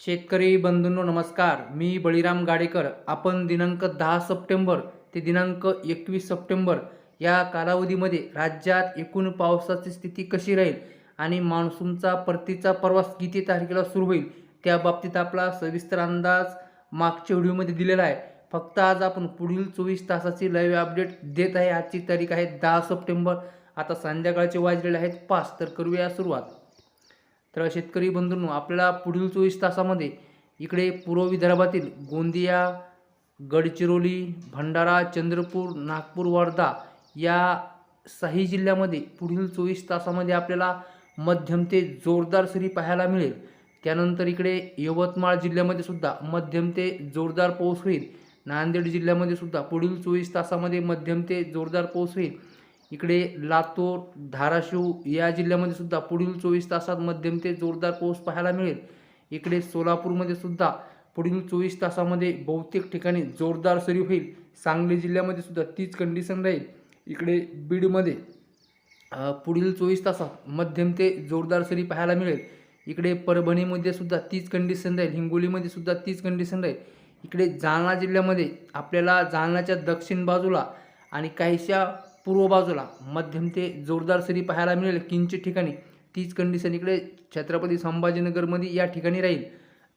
शेतकरी बंधूंनो नमस्कार. मी बळीराम गाडेकर. आपण दिनांक दहा सप्टेंबर ते दिनांक एकवीस सप्टेंबर या कालावधीमध्ये राज्यात एकूण पावसाची स्थिती कशी राहील आणि मान्सूनचा परतीचा प्रवास किती तारखेला सुरू होईल त्या बाबतीत आपला सविस्तर अंदाज मागच्या व्हिडिओमध्ये दिलेला आहे. फक्त आज आपण पुढील चोवीस तासाची लाईव्ह अपडेट देत आहे. आजची तारीख आहे दहा सप्टेंबर. आता संध्याकाळचे वाजलेले आहेत पाच तर करूया सुरुवात. तर शेतकरी बंधूंनो आपल्याला पुढील चोवीस तासामध्ये इकडे पूर्व विदर्भातील गोंदिया गडचिरोली भंडारा चंद्रपूर नागपूर वर्धा या सही जिल्ह्यामध्ये पुढील चोवीस तासामध्ये आपल्याला मध्यम ते जोरदार सरी पाहायला मिळेल. त्यानंतर इकडे यवतमाळ जिल्ह्यामध्ये सुद्धा मध्यम ते जोरदार पाऊस होईल. नांदेड जिल्ह्यामध्ये सुद्धा पुढील चोवीस तासामध्ये मध्यम ते जोरदार पाऊस होईल. इकडे लातूर धाराशिव या जिल्ह्यामध्ये सुद्धा पुढील चोवीस तासात मध्यम ते जोरदार पाऊस पाहायला मिळेल. इकडे सोलापूरमध्ये सुद्धा पुढील चोवीस तासामध्ये बहुतेक ठिकाणी जोरदार सरी होईल. सांगली जिल्ह्यामध्ये सुद्धा तीच कंडिशन राहील. इकडे बीडमध्ये पुढील चोवीस तासात मध्यम ते जोरदार सरी पाहायला मिळेल. इकडे परभणीमध्ये सुद्धा तीच कंडिशन राहील. हिंगोलीमध्ये सुद्धा तीच कंडिशन राहील. इकडे जालना जिल्ह्यामध्ये आपल्याला जालन्याच्या दक्षिण बाजूला आणि काहीशा पूर्व बाजूला मध्यम ते जोरदार सरी पाहायला मिळेल. किंचित ठिकाणी तीच कंडिशन इकडे छत्रपती संभाजीनगरमध्ये या ठिकाणी राहील.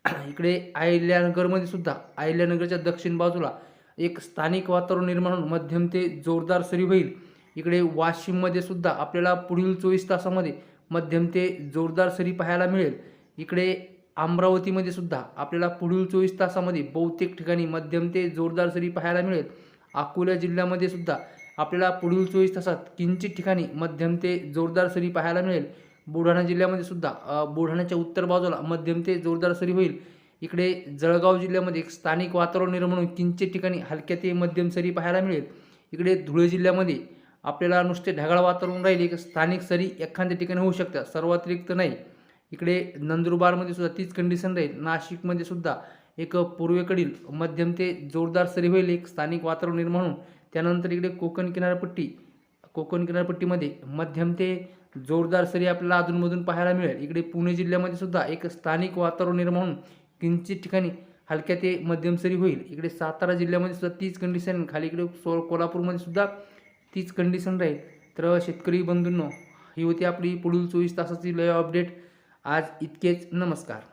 इकडे अहिल्यानगरमध्ये सुद्धा अहिल्यानगरच्या दक्षिण बाजूला एक स्थानिक वातावरण निर्माण होऊन मध्यम ते जोरदार सरी होईल. इकडे वाशिममध्ये सुद्धा आपल्याला पुढील चोवीस तासामध्ये मध्यम ते जोरदार सरी पाहायला मिळेल. इकडे अमरावतीमध्ये सुद्धा आपल्याला पुढील चोवीस तासामध्ये बहुतेक ठिकाणी मध्यम ते जोरदार सरी पाहायला मिळेल. अकोला जिल्ह्यामध्ये सुद्धा आपल्याला पुढील चोवीस तासात किंचित ठिकाणी मध्यम ते जोरदार सरी पाहायला मिळेल. बुलढाणा जिल्ह्यामध्ये सुद्धा बुलढाण्याच्या उत्तर बाजूला मध्यम ते जोरदार सरी होईल. इकडे जळगाव जिल्ह्यामध्ये एक स्थानिक वातावरण निर्माण होऊन किंचित ठिकाणी हलक्या ते मध्यम सरी पाहायला मिळेल. इकडे धुळे जिल्ह्यामध्ये आपल्याला नुसते ढगाळ वातावरण राहील एक स्थानिक सरी एखाद्या ठिकाणी होऊ शकतात सर्वातिरिक्त नाही. इकडे नंदुरबारमध्ये सुद्धा तीच कंडिशन राहील. नाशिकमध्ये सुद्धा एक पूर्वेकडील मध्यम ते जोरदार सरी होईल एक स्थानिक वातावरण निर्माण होऊन त्यानंतर इकडे कोकण किनारपट्टी कोकण किनारपट्टीमध्ये मध्यम ते जोरदार सरी आपल्याला अधूनमधून पाहायला मिळेल. इकडे पुणे जिल्ह्यामध्ये सुद्धा एक स्थानिक वातावरण निर्माण होऊन किंचित ठिकाणी हलक्या ते मध्यम सरी होईल. इकडे सातारा जिल्ह्यामध्ये सुद्धा तीच कंडिशन खाली इकडे सो कोल्हापूरमध्ये सुद्धा तीच कंडिशन राहील. तर शेतकरी बंधूंनो ही होती आपली पुढील चोवीस तासाची लय अपडेट आज इतकेच. नमस्कार.